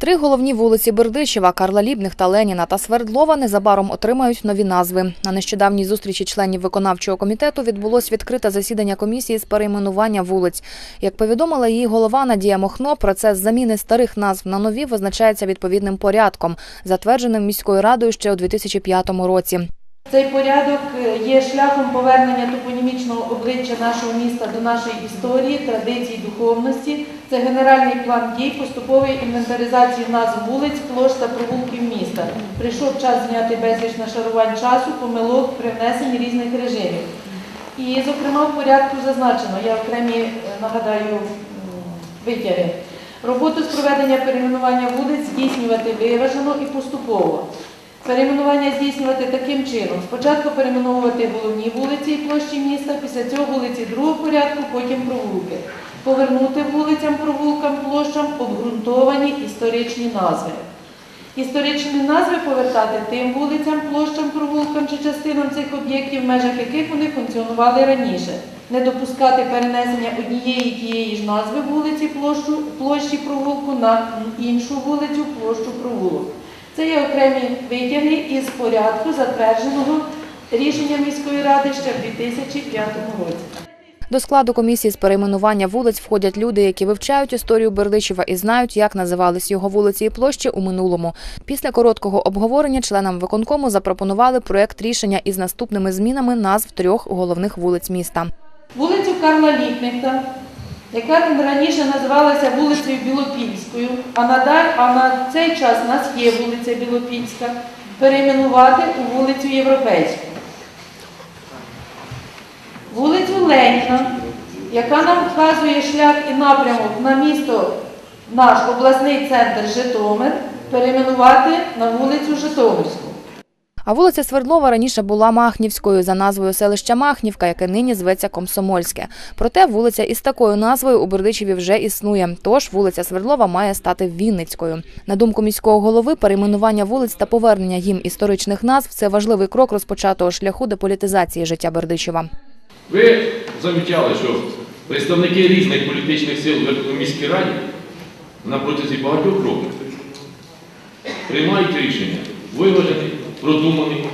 Три головні вулиці Бердичева, Карла Лібних та Леніна та Свердлова незабаром отримають нові назви. На нещодавній зустрічі членів виконавчого комітету відбулось відкрите засідання комісії з перейменування вулиць. Як повідомила її голова Надія Мохно, процес заміни старих назв на нові визначається відповідним порядком, затвердженим міською радою ще у 2005 році. Цей порядок е, є шляхом повернення топонімічного обличчя нашого міста до нашої історії, традицій, духовності. Це генеральний план дій поступової інвентаризації назв вулиць, площ та провулків міста. Прийшов час зняти безліч нашарувань часу, помилок при внесенні різних режимів. І, зокрема, в порядку зазначено, я окремі е, нагадаю витяги. Роботу з проведення перейменування вулиць здійснювати виважено і поступово. Перейменування здійснювати таким чином. Спочатку перейменовувати головні вулиці і площі міста, після цього вулиці другого порядку, потім провулки. Повернути вулицям, провулкам, площам обґрунтовані історичні назви. Історичні назви повертати тим вулицям, площам, провулкам чи частинам цих об'єктів, в межах яких вони функціонували раніше. Не допускати перенесення однієї тієї ж назви вулиці, площу, площі провулку на іншу вулицю, площу провулок. Це є окремі витяги із порядку, затвердженого рішенням міської ради ще в 2005 році. До складу комісії з перейменування вулиць входять люди, які вивчають історію Бердичева і знають, як називались його вулиці і площі у минулому. Після короткого обговорення членам виконкому запропонували проект рішення із наступними змінами назв трьох головних вулиць міста. Вулицю Карла Ліпнихта, яка раніше називалася вулицею Білопільською, а на, а на цей час у нас є вулиця Білопільська, перейменувати у вулицю Європейську. Вулицю Леніна, яка нам вказує шлях і напрямок на місто, наш обласний центр Житомир, перейменувати на вулицю Житомирську. А вулиця Свердлова раніше була Махнівською за назвою селища Махнівка, яке нині зветься Комсомольське. Проте вулиця із такою назвою у Бердичеві вже існує. Тож вулиця Свердлова має стати Вінницькою. На думку міського голови, перейменування вулиць та повернення їм історичних назв це важливий крок розпочатого шляху деполітизації життя Бердичева. Ви замічали, що представники різних політичних сил в міській раді на протязі багатьох років приймають рішення, виважені, продумані.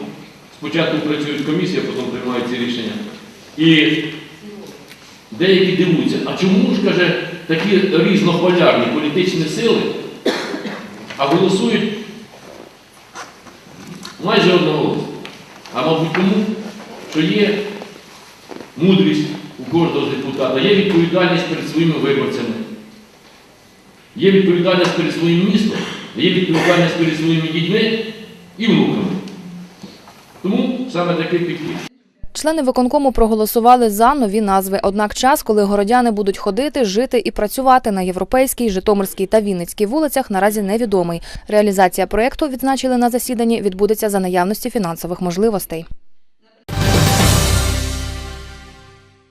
Спочатку працюють комісії, а потім приймають ці рішення. І деякі дивуються, а чому ж, каже, такі різнополярні політичні сили, а голосують майже одноголосно. А мабуть тому, що є мудрість у кожного депутата, є відповідальність перед своїми виборцями, є відповідальність перед своїм містом, є відповідальність перед своїми дітьми і внуками. Тому саме такий підхід. Члени виконкому проголосували за нові назви. Однак час, коли городяни будуть ходити, жити і працювати на європейській, Житомирській та Вінницькій вулицях, наразі невідомий. Реалізація проєкту, відзначили на засіданні, відбудеться за наявності фінансових можливостей.